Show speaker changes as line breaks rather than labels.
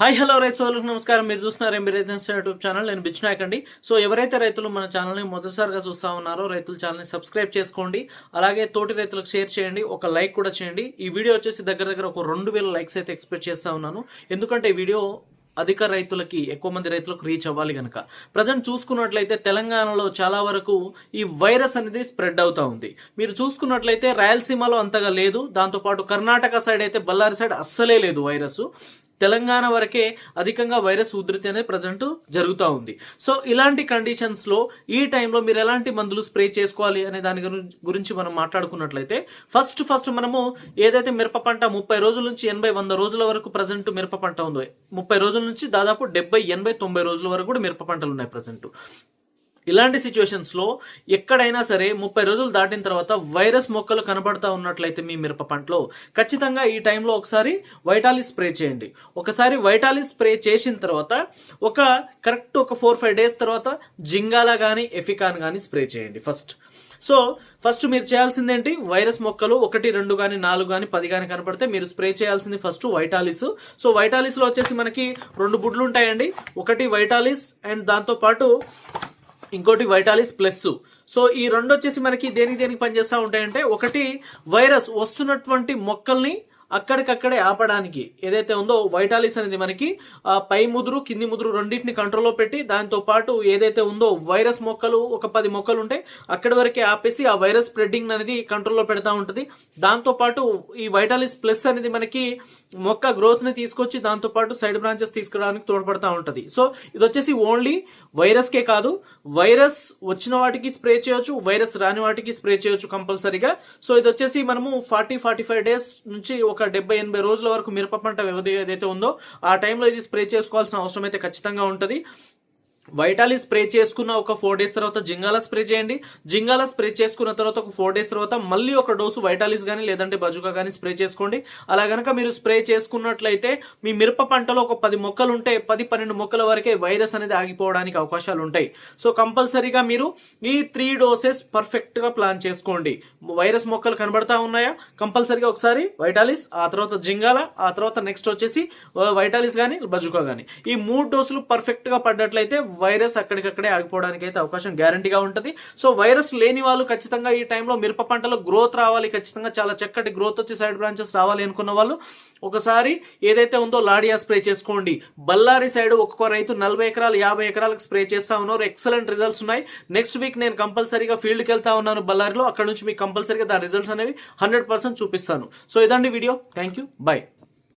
Hi hello రైతు సోదరులకు నమస్కారం. మీరు చూస్తున్నారు ఎంబీ రైతన్స్ యూట్యూబ్ ఛానల్. నేను బిచ్చునాయక్ అండి సో ఎవరైతే రైతులు మన ఛానల్ని మొదటిసారిగా చూస్తా ఉన్నారో రైతుల ఛానల్ని సబ్స్క్రైబ్ చేసుకోండి. అలాగే తోటి రైతులకు షేర్ చేయండి. ఒక లైక్ కూడా చేయండి. ఈ వీడియో వచ్చేసి దగ్గర దగ్గర ఒక రెండు వేల లైక్స్ అయితే ఎక్స్పెక్ట్ చేస్తా ఉన్నాను. ఎందుకంటే ఈ వీడియో అధిక రైతులకి ఎక్కువ మంది రైతులకు రీచ్ అవ్వాలి కనుక ప్రజెంట్ చూసుకున్నట్లయితే తెలంగాణలో చాలా వరకు ఈ వైరస్ అనేది స్ప్రెడ్ అవుతా ఉంది. మీరు చూసుకున్నట్లయితే రాయలసీమలో అంతగా లేదు. దాంతోపాటు కర్ణాటక సైడ్ అయితే బళ్ళారి సైడ్ అస్సలే లేదు వైరస్. తెలంగాణ వరకే అధికంగా వైరస్ ఉధృతి అనేది ప్రజెంట్ జరుగుతూ ఉంది. సో ఇలాంటి కండిషన్స్లో ఈ టైంలో మీరు ఎలాంటి మందులు స్ప్రే చేసుకోవాలి అనే దాని గురించి మనం మాట్లాడుకున్నట్లయితే ఫస్ట్ ఫస్ట్ మనము ఏదైతే మిరప పంట ముప్పై రోజుల నుంచి ఎనభై వంద రోజుల వరకు ప్రజెంట్ మిరప పంట ఉందో ముప్పై రోజుల నుంచి దాదాపు డెబ్బై ఎనభై తొంభై రోజుల వరకు కూడా మిరప పంటలు ఉన్నాయి ప్రజెంట్ ఇలాంటి సిచ్యువేషన్స్లో ఎక్కడైనా సరే ముప్పై రోజులు దాటిన తర్వాత వైరస్ మొక్కలు కనబడతా ఉన్నట్లయితే మీ మిరప పంటలో ఖచ్చితంగా ఈ టైంలో ఒకసారి వైటాలిస్ స్ప్రే చేయండి. ఒకసారి వైటాలిస్ స్ప్రే చేసిన తర్వాత ఒక కరెక్ట్ ఒక ఫోర్ ఫైవ్ డేస్ తర్వాత జింగాలా కానీ ఎఫికాన్ కానీ స్ప్రే చేయండి ఫస్ట్ సో ఫస్ట్ మీరు చేయాల్సిందేంటి వైరస్ మొక్కలు ఒకటి రెండు కానీ నాలుగు కానీ పది కానీ కనపడితే మీరు స్ప్రే చేయాల్సింది ఫస్ట్ వైటాలిస్ సో వైటాలిస్లో వచ్చేసి మనకి రెండు బుడ్లు ఉంటాయండి. ఒకటి వైటాలిస్ అండ్ దాంతోపాటు ఇంకోటి వైటాలిస్ ప్లస్ సో ఈ రెండు వచ్చేసి మనకి దేనికి దేనికి పనిచేస్తూ ఉంటాయంటే ఒకటి వైరస్ వస్తున్నటువంటి మొక్కల్ని అక్కడికక్కడే ఆపడానికి ఏదైతే ఉందో వైటాలిస్ అనేది మనకి పై ముదురు కింది ముదురు రెండింటిని కంట్రోల్లో పెట్టి దాంతో పాటు ఏదైతే ఉందో వైరస్ మొక్కలు ఒక పది మొక్కలు ఉంటాయి అక్కడి వరకే ఆపేసి ఆ వైరస్ స్ప్రెడ్డింగ్ అనేది కంట్రోల్లో పెడతా ఉంటుంది. దాంతో పాటు ఈ వైటాలిస్ ప్లస్ అనేది మనకి మొక్క గ్రోత్ని తీసుకొచ్చి దాంతో పాటు సైడ్ బ్రాంచెస్ తీసుకురావడానికి తోడ్పడతా ఉంటుంది. సో ఇది వచ్చేసి ఓన్లీ వైరస్కే కాదు వైరస్ వచ్చిన వాటికి స్ప్రే చేయొచ్చు వైరస్ రాని వాటికి స్ప్రే చేయొచ్చు కంపల్సరీగా. సో ఇది వచ్చేసి మనము ఫార్టీ ఫార్టీ ఫైవ్ డేస్ నుంచి ఒక డెబ్బై ఎనభై రోజుల వరకు మిరప పంట వ్యవధి ఏదైతే ఉందో ఆ టైంలో ఇది స్ప్రే చేసుకోవాల్సిన అవసరం అయితే ఖచ్చితంగా ఉంటుంది. వైటాలి స్ప్రే చేసుకున్న ఒక ఫోర్ డేస్ తర్వాత జింగాల స్ప్రే చేయండి. జింగాల స్ప్రే చేసుకున్న తర్వాత ఒక ఫోర్ డేస్ తర్వాత మళ్ళీ ఒక డోసు వైటాలిస్ కానీ లేదంటే బజుకా కానీ స్ప్రే చేసుకోండి. అలా గనక మీరు స్ప్రే చేసుకున్నట్లయితే మీ మిరప పంటలో ఒక పది మొక్కలు ఉంటే పది పన్నెండు మొక్కల వరకే వైరస్ అనేది ఆగిపోవడానికి అవకాశాలు ఉంటాయి. సో కంపల్సరీగా మీరు ఈ త్రీ డోసెస్ పర్ఫెక్ట్గా ప్లాన్ చేసుకోండి. వైరస్ మొక్కలు కనబడతా ఉన్నాయా? కంపల్సరీగా ఒకసారి వైటాలిస్ ఆ తర్వాత జింగాల ఆ తర్వాత నెక్స్ట్ వచ్చేసి వైటాలిస్ కానీ బజుకా కానీ ఈ మూడు డోసులు పర్ఫెక్ట్గా పడ్డట్లయితే వైరస్ అక్కడికక్కడే ఆగిపోవడానికి అయితే అవకాశం గ్యారంటీగా ఉంటుంది. సో వైరస్ లేని వాళ్ళు ఖచ్చితంగా ఈ టైంలో మిరప పంటలో గ్రోత్ రావాలి. ఖచ్చితంగా చాలా చక్కటి గ్రోత్ వచ్చి సైడ్ బ్రాంచెస్ రావాలి అనుకున్న వాళ్ళు ఒకసారి ఏదైతే ఉందో లాడియా స్ప్రే చేసుకోండి. బళ్ళారి సైడ్ ఒక్కొక్క రైతు నలభై ఎకరాలు యాభై ఎకరాలకు స్ప్రే చేస్తా ఉన్నారు. ఎక్సలెంట్ రిజల్ట్స్ ఉన్నాయి. నెక్స్ట్ వీక్ నేను కంపల్సరీగా ఫీల్డ్కి వెళ్తా ఉన్నాను బళ్ళారిలో. అక్కడ నుంచి మీకు కంపల్సరీగా దాని రిజల్ట్స్ అనేవి హండ్రెడ్ పర్సెంట్ చూపిస్తాను. సో ఇదండి వీడియో థ్యాంక్ యూ బై